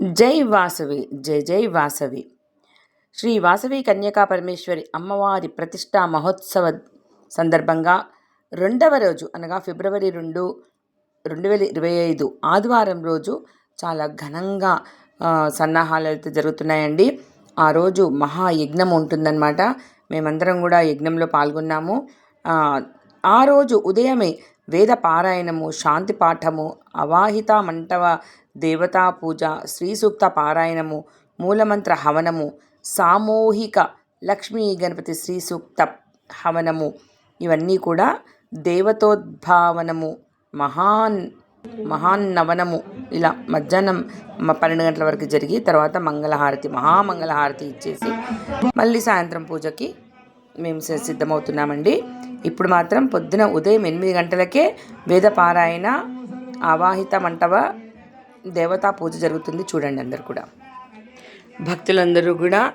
జై వాసవి జై జై వాసవి. శ్రీ వాసవి కన్యకా పరమేశ్వరి అమ్మవారి ప్రతిష్టా మహోత్సవ సందర్భంగా రెండవ రోజు అనగా ఫిబ్రవరి రెండు రెండు వేల ఇరవై ఐదు ఆదివారం రోజు చాలా ఘనంగా సన్నాహాలు అయితే జరుగుతున్నాయండి. ఆ రోజు మహాయజ్ఞం ఉంటుందన్నమాట. మేమందరం కూడా యజ్ఞంలో పాల్గొన్నాము. ఆ రోజు ఉదయమే వేద పారాయణము శాంతి పాఠము అవాహిత మంటవ దేవతా పూజ శ్రీసూక్త పారాయణము మూలమంత్ర హవనము సామూహిక లక్ష్మీ గణపతి శ్రీసూక్త హవనము ఇవన్నీ కూడా దేవతోద్భావనము మహాన్ మహాన్నవనము ఇలా మధ్యాహ్నం పన్నెండు గంటల వరకు జరిగి తర్వాత మంగళహారతి మహామంగళహారతి ఇచ్చేసి మళ్ళీ సాయంత్రం పూజకి మేము సిద్ధమవుతున్నామండి. ఇప్పుడు మాత్రం పొద్దున ఉదయం ఎనిమిది గంటలకే వేద పారాయణ ఆవాహిత మంటవ దేవతా పూజ జరుగుతుంది చూడండి అందరు కూడా. భక్తులందరూ కూడా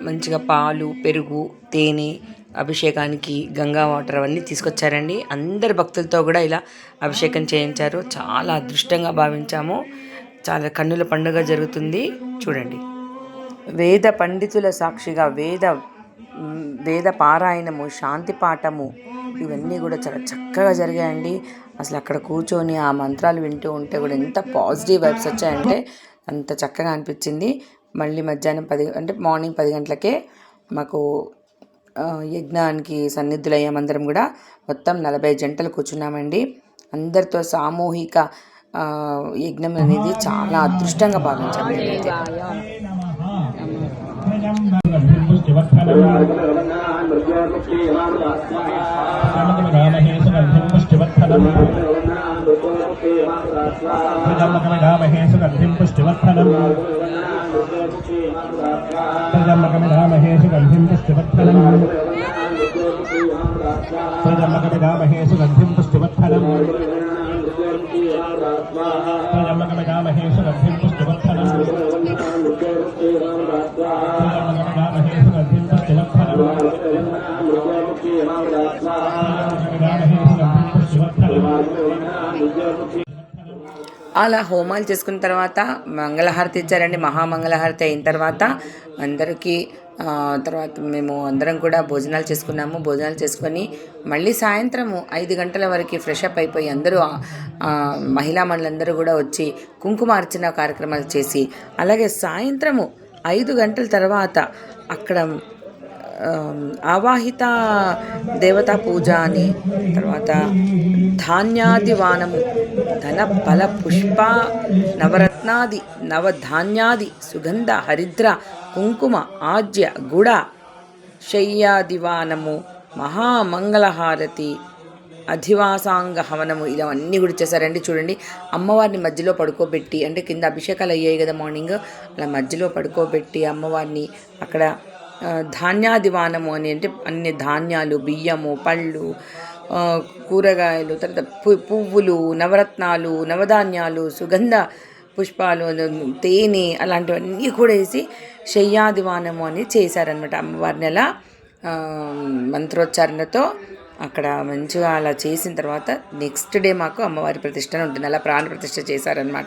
మంచిగా పాలు పెరుగు తేనె అభిషేకానికి గంగా వాటర్ అవన్నీ తీసుకొచ్చారండి. అందరు భక్తులతో కూడా ఇలా అభిషేకం చేయించారు. చాలా అదృష్టంగా భావించాము. చాలా కన్నుల పండుగ జరుగుతుంది. చూడండి. వేద పండితుల సాక్షిగా వేద వేద పారాయణము శాంతి పాఠము ఇవన్నీ కూడా చాలా చక్కగా జరిగాయండి. అసలు అక్కడ కూర్చొని ఆ మంత్రాలు వింటూ ఉంటే కూడా ఎంత పాజిటివ్ వైబ్స్ వచ్చాయంటే అంత చక్కగా అనిపించింది. మళ్ళీ మధ్యాహ్నం పది అంటే మార్నింగ్ పది గంటలకే మాకు యజ్ఞానికి సన్నిధులయ్యామందరం కూడా మొత్తం నలభై జంటలు కూర్చున్నామండి. అందరితో సామూహిక యజ్ఞం అనేది చాలా అదృష్టంగా భావించాము ప్రజమ్మకమిడామహే సుగంధిం పుష్టివర్ధనం ప్రజమ్మకమిడామహే సుగంధిం పుష్టివర్ధనం ప్రజమ్మకమిడామహే సుగంధిం పుష్టివర్ధనం ప్రజమ్మకమిడామహే సుగంధిం పుష్టివర్ధనం ప్రజమ్మకమిడామహే సుగంధిం అలా హోమాలు చేసుకున్న తర్వాత మంగళహారతి ఇచ్చారండి మహామంగళహారతి అయిన తర్వాత అందరికీ తర్వాత మేము అందరం కూడా భోజనాలు చేసుకున్నాము. భోజనాలు చేసుకొని మళ్ళీ సాయంత్రము ఐదు గంటల వరకు ఫ్రెష్ అప్ అయిపోయి అందరూ మహిళా మండలందరూ కూడా వచ్చి కుంకుమార్చన కార్యక్రమాలు చేసి అలాగే సాయంత్రము ఐదు గంటల తర్వాత అక్కడ ఆవాహిత దేవతా పూజ అని తర్వాత ధాన్యాది వానము ధన ఫల పుష్ప నవరత్నాది నవధాన్యాది సుగంధ హరిద్ర కుంకుమ ఆజ్య గుడ శయ్యాదివానము మహామంగళహారతి అధివాసాంగ హవనము ఇలా అన్నీ కూడా చేశారండి చూడండి అమ్మవారిని మధ్యలో పడుకోబెట్టి అంటే కింద అభిషేకాలు అయ్యాయి కదా మార్నింగ్ అలా మధ్యలో పడుకోబెట్టి అమ్మవారిని అక్కడ ధాన్యాదివానము అని అంటే అన్ని ధాన్యాలు బియ్యము పళ్ళు కూరగాయలు తర్వాత పువ్వులు నవరత్నాలు నవధాన్యాలు సుగంధ పుష్పాలు తేనె అలాంటివన్నీ కూడా వేసి శయ్యాదివానము అని చేశారనమాట అమ్మవారిని అలా మంత్రోచ్చారణతో అక్కడ మంచిగా అలా చేసిన తర్వాత నెక్స్ట్ డే మాకు అమ్మవారి ప్రతిష్టన ఉంటుంది. అలా ప్రాణ ప్రతిష్ట చేశారనమాట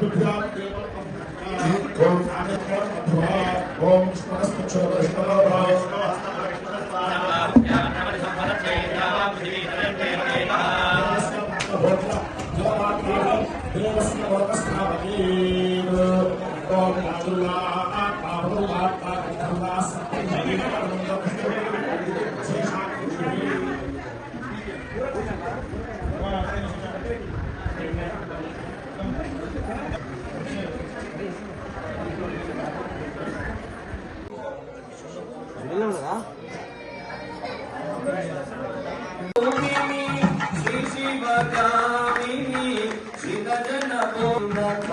Good job. Lord.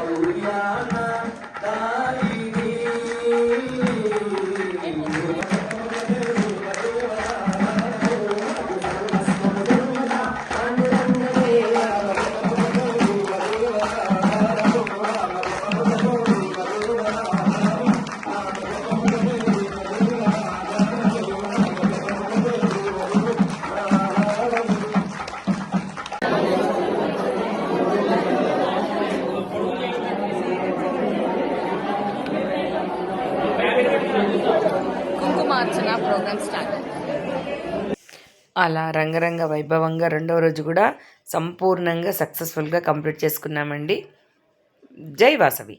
Archana program start అలా రంగరంగ వైభవంగా రెండవ రోజు కూడా సంపూర్ణంగా సక్సెస్ఫుల్గా కంప్లీట్ చేసుకున్నామండి. జై వాసవి.